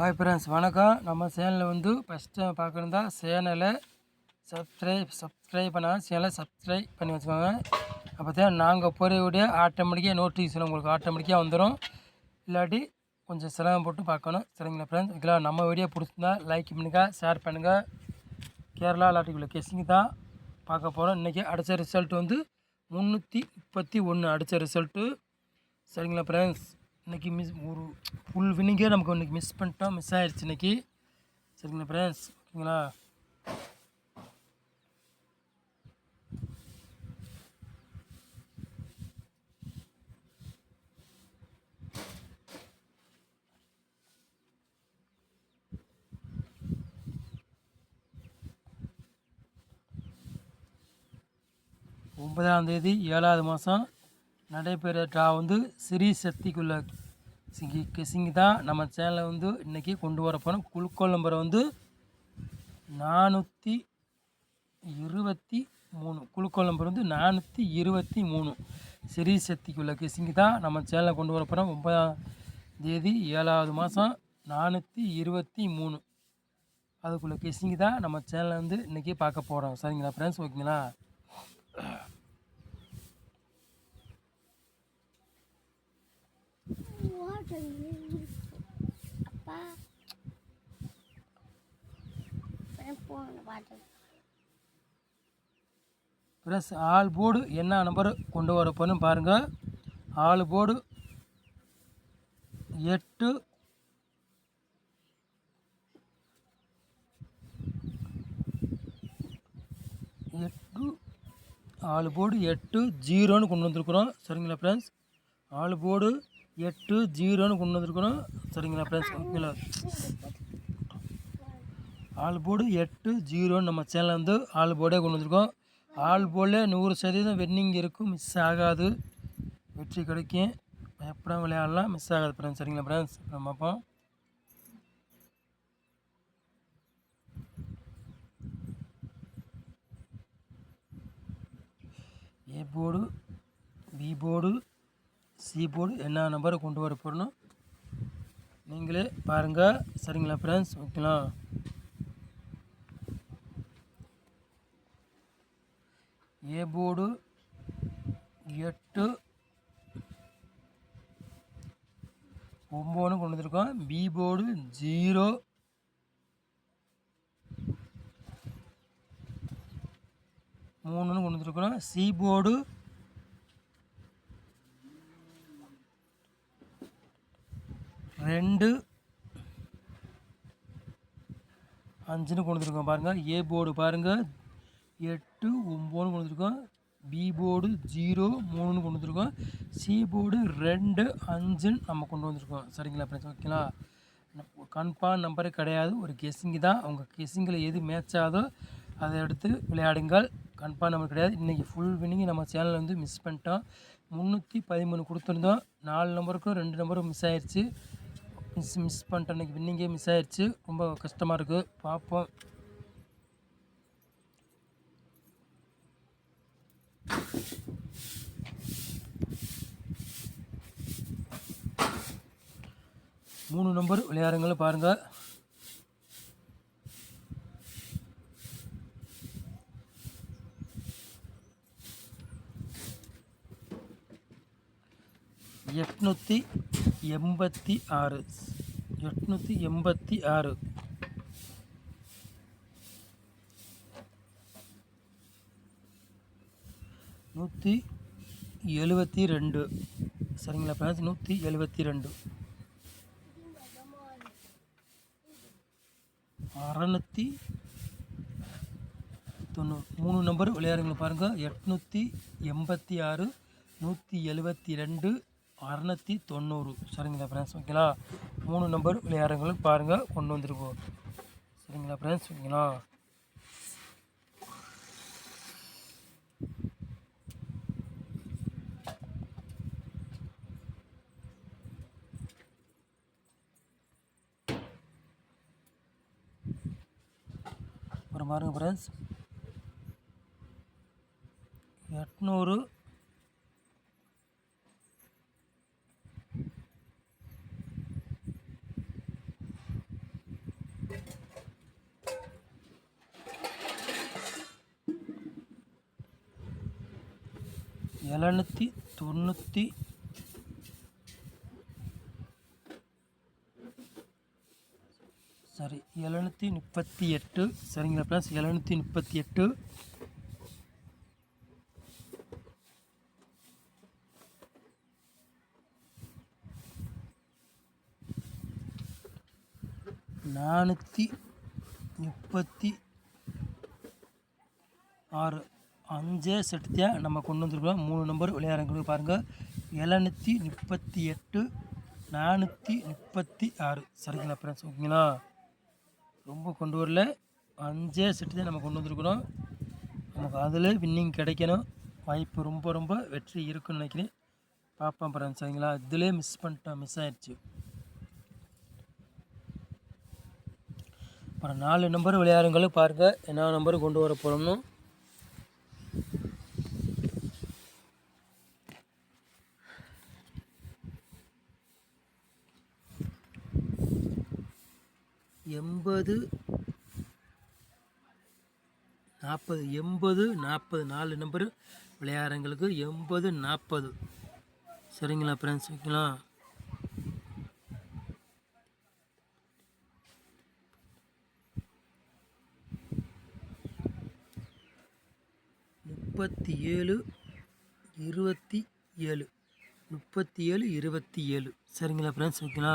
Hi friends வணக்கம். நம்ம சேனலில் வந்து ஃபஸ்ட் டைம் பார்க்குறதா சேனலை சப்ஸ்கிரைப் சப்ஸ்கிரைப் பண்ணால் சேனலை சப்ஸ்கிரைப் பண்ணி வச்சுக்கோங்க. அப்போ தான் நாங்கள் போகிறவுடைய ஆட்டோமேட்டிக்காக நோட்டிஃபிகேஷன் உங்களுக்கு ஆட்டோமேட்டிக்காக வந்துடும் இல்லாட்டி கொஞ்சம் சிரமம் போட்டு பார்க்கணும். சரிங்களா ஃப்ரெண்ட்ஸ் இதெல்லாம் நம்ம வீடியோ பிடிச்சிருந்தா லைக் பண்ணுங்க ஷேர் பண்ணுங்கள் கேரளா இல்லாட்டிக்குள்ள கெஸ்டிங் தான் பார்க்க போகிறோம் இன்றைக்கி அடித்த ரிசல்ட் வந்து முந்நூற்றி முப்பத்தி ஒன்று அடித்த ரிசல்ட்டு சரிங்களா ஃப்ரெண்ட்ஸ் இன்றைக்கி மிஸ் ஒரு ஃபுல் வினிங்கே நமக்கு இன்றைக்கி மிஸ் பண்ணிட்டோம். மிஸ் ஆயிடுச்சு இன்றைக்கி சரிங்களா ஃப்ரெண்ட்ஸ் ஓகேங்களா? ஒன்பதாம் தேதி ஏழாவது மாதம் நடைபெற ட்ரா வந்து ஸ்ரீ சக்திக்குள்ள சிங்கி கிசிங்கி தான் நம்ம சேனலை வந்து இன்றைக்கி கொண்டு வர போகிறோம் குழுக்கோள் நம்பரை வந்து நானூற்றி இருபத்தி மூணு. குழுக்கோள் நம்பர் வந்து நானூற்றி இருபத்தி மூணு. ஸ்ரீ சக்திக்குள்ள கிசிங்கி தான் நம்ம சேனலை கொண்டு வர போகிறோம் ஒன்பதாம் தேதி ஏழாவது மாதம் நானூற்றி இருபத்தி மூணு. அதுக்குள்ளே கிசிங்கி தான் நம்ம சேனலை வந்து இன்றைக்கி பார்க்க போகிறோம் சரிங்களா ஃப்ரெண்ட்ஸ் ஓகேங்களா? அப்பா ப்ளஸ் ஆல் போர்டு என்ன நம்பர் கொண்டு வரப்போன்னு பாருங்கள் ஆல் போர்டு எட்டு. எட்டு. ஆள் போர்டு எட்டு ஜீரோன்னு கொண்டு வந்திருக்குறோம். சரிங்களா ஃப்ரெண்ட்ஸ் ஆள் போர்டு எட்டு ஜீரோன்னு கொண்டு வந்துருக்கணும். சரிங்களா ஃப்ரெண்ட்ஸ் ஓகேங்களா? ஆள் போர்டு எட்டு ஜீரோன்னு நம்ம சேனலில் வந்து ஆள் போர்டே கொண்டு வந்திருக்கோம். ஆள் போர்டில் நூறு சதவீதம் வென்னிங் இருக்கும் மிஸ் ஆகாது. வெற்றி கிடைக்கும். எப்படா விளையாடலாம் மிஸ் ஆகாது ஃப்ரெண்ட்ஸ் சரிங்களா ஃப்ரெண்ட்ஸ் நம்ம பார்ப்போம். A board B board board என்ன நம்பரை கொண்டு வர போகிறணும் நீங்களே பாருங்கள் சரிங்களா ஃப்ரெண்ட்ஸ் ஓகேங்களா ஏ போர்டு எட்டு ஒம்பதுன்னு கொண்டு வந்திருக்கோம். பி போர்டு ஜீரோ மூணுன்னு கொண்டு வந்திருக்கிறோம் சி போர்டு ரெண்டு. அஞ்சுன்னு கொண்டு வந்திருக்கோம் பாருங்கள் ஏ போர்டு பாருங்கள் எட்டு ஒம்போன்னு கொண்டு வந்திருக்கோம் பி போர்டு ஜீரோ மூணுன்னு கொண்டு வந்துருக்கோம் சி போர்டு ரெண்டு அஞ்சுன்னு நம்ம கொண்டு வந்திருக்கோம். சரிங்களா ஃப்ரெண்ட்ஸ் ஓகேங்களா கன்ஃபார்ம் நம்பரே கிடையாது. ஒரு கெஸ்ஸிங்கு தான். அவங்க கெஸ்ஸிங்கில் எது மேட்ச் ஆகுதோ அதை எடுத்து விளையாடுங்கள். கன்ஃபார்ம் நம்பர் கிடையாது. இன்றைக்கி ஃபுல் வினிங் நம்ம சேனலில் வந்து மிஸ் பண்ணிட்டோம். முந்நூற்றி பதிமூணு கொடுத்துருந்தோம். நாலு நம்பருக்கும் ரெண்டு நம்பரும் மிஸ் ஆயிடுச்சு மிஸ் மிஸ் பண்ணிட்டேன். இன்றைக்கி வின்னிங்கே மிஸ் ஆயிடுச்சு ரொம்ப கஷ்டமாக இருக்குது பார்ப்போம். மூணு நம்பர் விளையாடுங்களும் பாருங்கள் எட்நூற்றி எண்பத்தி ஆறு. எட்நூற்றி எண்பத்தி ஆறு. நூற்றி எழுபத்தி ரெண்டு. சரிங்களா ஃப்ரெண்ட்ஸ்? நூற்றி எழுபத்தி ரெண்டு. அறநூற்றி தொண்ணூறு மூணு நம்பர் விளையாடுங்களை பாருங்கள் எட்நூற்றி எண்பத்தி ஆறு நூற்றி எழுபத்தி ரெண்டு. அறநூற்றி தொண்ணூறு. சரிங்களா ஃப்ரெண்ட்ஸ் ஓகேங்களா? மூணு நம்பர் விளையாடுறவங்களுக்கு பாருங்கள் கொண்டு வந்திருக்கோம். சரிங்களா ஃப்ரெண்ட்ஸ் ஓகேங்களா? அப்புறம் பாருங்கள் ஃப்ரெண்ட்ஸ் எட்நூறு எழுநூற்றி தொண்ணூற்றி சரி எழுநூற்றி முப்பத்தி எட்டு. சரிங்களா ப்ளஸ் எழுநூற்றி முப்பத்தி எட்டு. நானூற்றி முப்பத்தி ஆறு. அஞ்சே செட்டு தான் நம்ம கொண்டு வந்துருக்கோம். மூணு நம்பர் விளையாடுறவங்களுக்கு பாருங்கள் எழுநூற்றி முப்பத்தி எட்டு நானூற்றி முப்பத்தி ஆறு. சரிங்களா ஃப்ரெண்ட்ஸ் ஓகேங்களா? ரொம்ப கொண்டு வரல. அஞ்சே செட்டு தான் நம்ம கொண்டு வந்திருக்கிறோம். நமக்கு அதில் வின்னிங் கிடைக்கணும். வாய்ப்பு ரொம்ப ரொம்ப வெற்றி இருக்குன்னு நினைக்கிறேன். பார்ப்போம் ஃப்ரெண்ட்ஸ் சரிங்களா? இதிலே மிஸ் பண்ணிட்டோம். மிஸ் ஆயிடுச்சு. அப்புறம் நாலு நம்பர் விளையாடுங்களும் பாருங்கள் என்ன நம்பர் கொண்டு வர போகிறோம்னு எண்பது நாற்பது எண்பது நாற்பது நாலு நம்பர் விளையாடுறவங்களுக்கு எண்பது நாற்பது. சரிங்களா ஃப்ரெண்ட்ஸ் ஓகேங்களா? முப்பத்தி ஏழு இருபத்தி ஏழு. முப்பத்தி ஏழு இருபத்தி ஏழு. சரிங்களா ஃப்ரெண்ட்ஸ் ஓகேங்களா?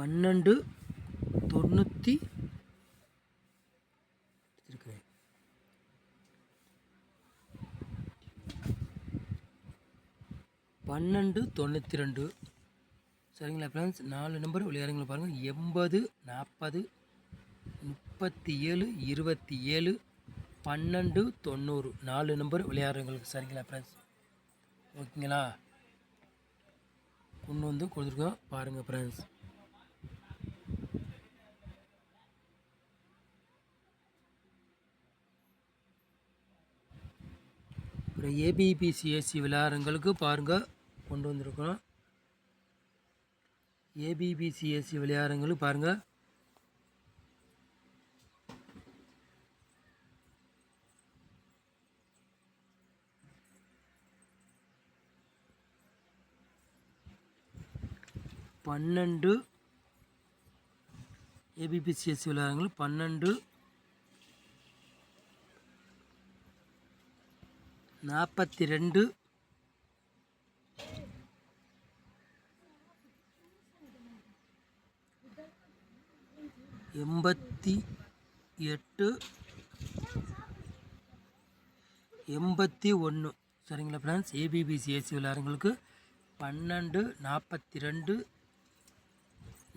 பன்னெண்டு தொண்ணூற்றி இருக்கிறேன் பன்னெண்டு தொண்ணூற்றி ரெண்டு. சரிங்களா ஃப்ரெண்ட்ஸ் நாலு நம்பர் விளையாடுங்களை பாருங்கள் எண்பது நாற்பது முப்பத்தி ஏழு இருபத்தி ஏழு பன்னெண்டு தொண்ணூறு. நாலு நம்பர் விளையாடுறவங்களுக்கு சரிங்களா ஃப்ரெண்ட்ஸ் ஓகேங்களா? கொண்டு வந்து கொடுத்துருக்கோம். பாருங்கள் ஃப்ரெண்ட்ஸ் அப்புறம் ஏபிபிசிஎஸ்சி விளையாடுறவங்களுக்கு பாருங்கள் கொண்டு வந்திருக்கிறோம். ஏபிபிசிஎஸ்சி விளையாடுறவங்களுக்கு பாருங்கள் பன்னெண்டு ஏபிபிசிஎஸ்சி விளையாடுறவங்களுக்கு பன்னெண்டு நாற்பத்தி ரெண்டு எண்பத்தி எட்டு. எண்பத்தி ஒன்று. சரிங்களா ஃப்ரெண்ட்ஸ் ஏபிபிசிஎஸ்சி விளையாடுங்களுக்கு பன்னெண்டு நாற்பத்தி ரெண்டு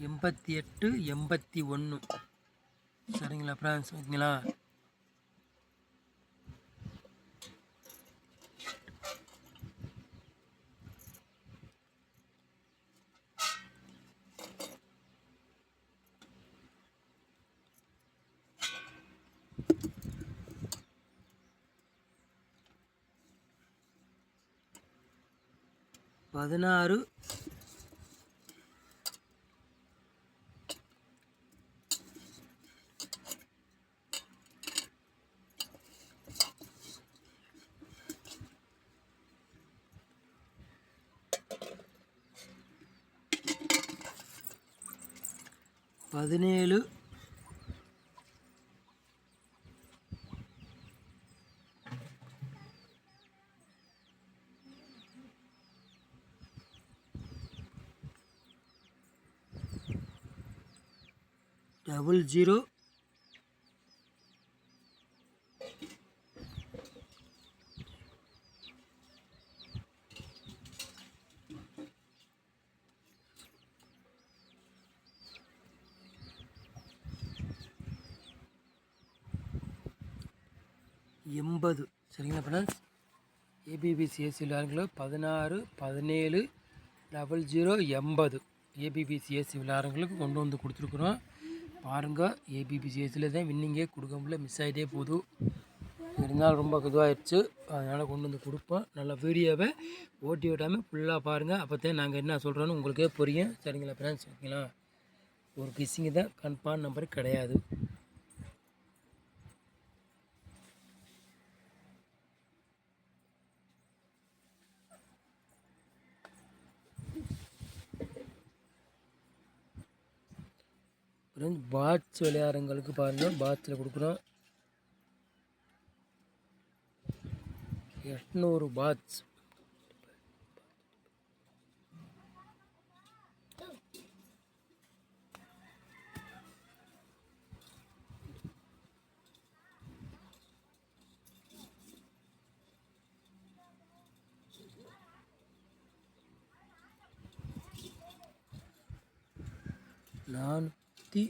எண்பத்தி எட்டு எண்பத்தி ஒன்று. சரிங்களா ஃப்ரெண்ட்ஸ் ஓகேங்களா? பதினாறு பதினேழு டபுள் ஜீரோ எண்பது. சரிங்களா ஃப்ரெண்ட்ஸ் ஏபிபிசிஎஸ்சியில் விளாடுங்களோ பதினாறு பதினேழு டபுள் ஜீரோ எண்பது. ஏபிபிசிஎஸ்சி விளையாடுறவங்களுக்கு கொண்டு வந்து கொடுத்துருக்குறோம். பாருங்கள் ஏபிபிசிஎஸ்சில் தான் வின்னிங்கே கொடுக்க முடியல மிஸ் ஆகிட்டே போகுது. இருந்தாலும் ரொம்ப இதுவாகிடுச்சு அதனால் கொண்டு வந்து கொடுப்போம் நல்லா வீடியோவை ஓட்டி விட்டாமல் ஃபுல்லாக பாருங்கள் அப்போ தான் நாங்கள் என்ன சொல்கிறோன்னு உங்களுக்கே புரியும். சரிங்களா ஃப்ரெண்ட்ஸ் ஓகேங்களா? ஒரு கிசிங்கு தான் கன்ஃபார்ம் நம்பர் கிடையாது. ஃப்ரெண்ட்ஸ் பாட்ஸ் விளையாடுறவங்களுக்கு பாருங்கள் பாட்ஸில் கொடுக்குறோம். எட்நூறு பாட்ஸ் நானூற்றி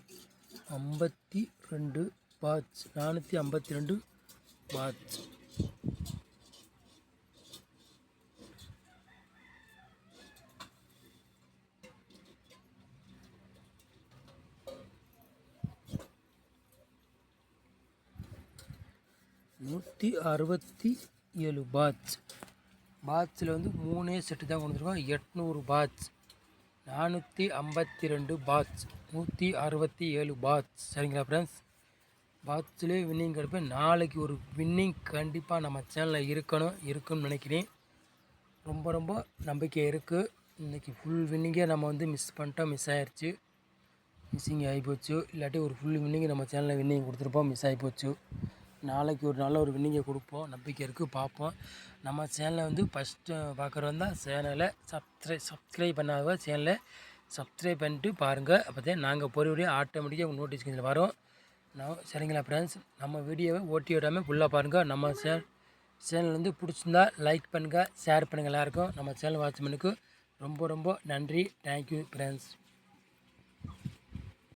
ஐம்பத்தி ரெண்டு பாட்ச் நானூற்றி ஐம்பத்தி ரெண்டு பாட்ச் நூற்றி அறுபத்தி ஏழு பாட்ச் பாட்ச்சில் வந்து மூணே செட்டு தான் கொடுத்துருக்கோம். எட்நூறு பாட்ச் நானூற்றி ஐம்பத்தி ரெண்டு பாட்ச் நூற்றி அறுபத்தி ஏழு பாட்ச் சரிங்களா ஃப்ரெண்ட்ஸ் பாட்ஸ்லேயே வின்னிங் கிடைப்பேன் நாளைக்கு ஒரு வின்னிங் கண்டிப்பாக நம்ம சேனலில் இருக்கணும் இருக்குன்னு நினைக்கிறேன். ரொம்ப ரொம்ப நம்பிக்கை இருக்குது இன்றைக்கி ஃபுல் வின்னிங்கே நம்ம வந்து மிஸ் பண்ணிட்டோம் மிஸ் ஆகிடுச்சு மிஸ்ஸிங் ஆகிப்போச்சு இல்லாட்டி ஒரு ஃபுல் வின்னிங் நம்ம சேனலில் வின்னிங் கொடுத்துருப்போம் மிஸ் ஆகிப்போச்சு நாளைக்கு ஒரு நல்ல ஒரு வின்னிங்கை கொடுப்போம் நம்பிக்கை இருக்குது பார்ப்போம். நம்ம சேனலை வந்து ஃபஸ்ட்டு பார்க்குறவங்க தான் சேனலை சப்ஸ்கிரை சப்ஸ்கிரைப் பண்ணாத சேனலை சப்ஸ்கிரைப் பண்ணிட்டு பாருங்கள் அப்போ தான் நாங்கள் பொறுபடியும் ஆட்டோமேட்டிக்காக உங்கள் நோட்டிஃபிகேஷன் வரும். நான் சரிங்களா ஃப்ரெண்ட்ஸ் நம்ம வீடியோவை ஓட்டி விடாமல் ஃபுல்லாக பாருங்கள் நம்ம சே சேனல் வந்து பிடிச்சிருந்தா லைக் பண்ணுங்கள் ஷேர் பண்ணுங்கள் எல்லாருக்கும். நம்ம சேனல் வாட்ச்மேனுக்கு ரொம்ப ரொம்ப நன்றி. Thank you friends